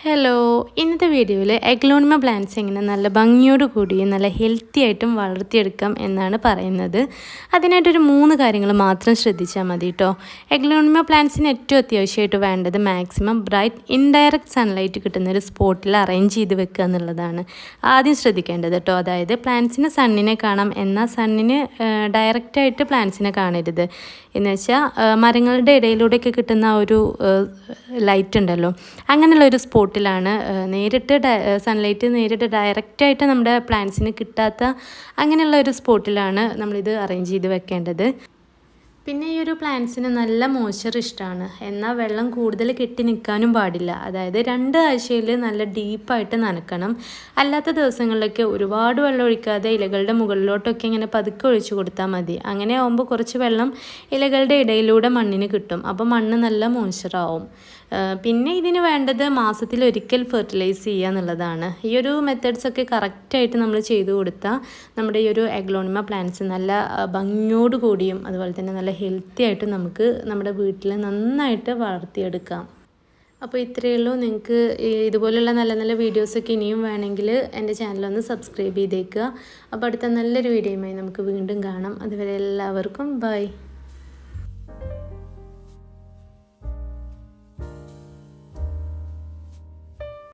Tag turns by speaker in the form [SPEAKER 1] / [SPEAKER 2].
[SPEAKER 1] Hello ഇന്നത്തെ വീഡിയോയിൽ aglaonema plants എങ്ങനെ നല്ല ഭംഗിയോട് കൂടിയും നല്ല ഹെൽത്തി ആയിട്ടും വളർത്തിയെടുക്കാം എന്നാണ് പറയുന്നത്. അതിനായിട്ടൊരു മൂന്ന് കാര്യങ്ങൾ മാത്രം ശ്രദ്ധിച്ചാൽ മതി കേട്ടോ എഗ്ലോണിമ പ്ലാന്റ്സിന് ഏറ്റവും അത്യാവശ്യമായിട്ട് വേണ്ടത് മാക്സിമം ബ്രൈറ്റ് ഇൻഡയറക്റ്റ് സൺലൈറ്റ് കിട്ടുന്ന ഒരു സ്പോട്ടിൽ അറേഞ്ച് ചെയ്ത് വെക്കുക എന്നുള്ളതാണ് ആദ്യം ശ്രദ്ധിക്കേണ്ടത് കേട്ടോ അതായത് പ്ലാന്റ്സിന് സണ്ണിനെ കാണാം എന്നാൽ സണ്ണിന് ഡയറക്റ്റായിട്ട് പ്ലാന്റ്സിനെ കാണരുത്. എന്ന് വെച്ചാൽ മരങ്ങളുടെ ഇടയിലൂടെയൊക്കെ കിട്ടുന്ന ഒരു ലൈറ്റ് ഉണ്ടല്ലോ. അങ്ങനെയുള്ള ഒരു സ്പോട്ടിലാണ് നേരിട്ട് സൺലൈറ്റ് നേരിട്ട് ഡയറക്റ്റായിട്ട് നമ്മുടെ പ്ലാന്റ്സിന് കിട്ടാത്ത അങ്ങനെയുള്ള ഒരു സ്പോട്ടിലാണ് നമ്മളിത് അറേഞ്ച് ചെയ്ത് വെക്കേണ്ടത്. പിന്നെ ഈ ഒരു പ്ലാന്റ്സിന് നല്ല മോയ്സ്ചർ ഇഷ്ടമാണ് എന്നാൽ വെള്ളം കൂടുതൽ കെട്ടി നിൽക്കാനും പാടില്ല. അതായത് രണ്ട് ആഴ്ചയിൽ നല്ല ഡീപ്പായിട്ട് നനക്കണം. അല്ലാത്ത ദിവസങ്ങളിലൊക്കെ ഒരുപാട് വെള്ളം ഒഴിക്കാതെ ഇലകളുടെ മുകളിലോട്ടൊക്കെ ഇങ്ങനെ പതുക്കെ ഒഴിച്ചു കൊടുത്താൽ മതി. അങ്ങനെ ആകുമ്പോൾ കുറച്ച് വെള്ളം ഇലകളുടെ ഇടയിലൂടെ മണ്ണിന് കിട്ടും. അപ്പോൾ മണ്ണ് നല്ല മോയ്സ്ചറാവും പിന്നെ ഇതിന് വേണ്ടത് മാസത്തിൽ ഒരിക്കൽ ഫെർട്ടിലൈസ് ചെയ്യുക എന്നുള്ളതാണ്. ഈ ഒരു മെത്തേഡ്സൊക്കെ കറക്റ്റായിട്ട് നമ്മൾ ചെയ്തു കൊടുത്താൽ നമ്മുടെ ഈ ഒരു എഗ്ലോണിമ പ്ലാന്റ്സ് നല്ല ഭംഗിയോട് കൂടിയും അതുപോലെ തന്നെ നല്ല ഹെൽത്തി ആയിട്ട് നമുക്ക് നമ്മുടെ വീട്ടിൽ നന്നായിട്ട് വളർത്തിയെടുക്കാം. അപ്പോൾ ഇത്രയേ ഉള്ളൂ. നിങ്ങൾക്ക് ഇതുപോലുള്ള നല്ല നല്ല വീഡിയോസൊക്കെ ഇനിയും വേണമെങ്കിൽ എന്റെ ചാനലൊന്ന് സബ്സ്ക്രൈബ് ചെയ്തേക്കുക. അപ്പോൾ അടുത്ത നല്ലൊരു വീഡിയോയുമായി നമുക്ക് വീണ്ടും കാണാം. അതുവരെ എല്ലാവർക്കും ബൈ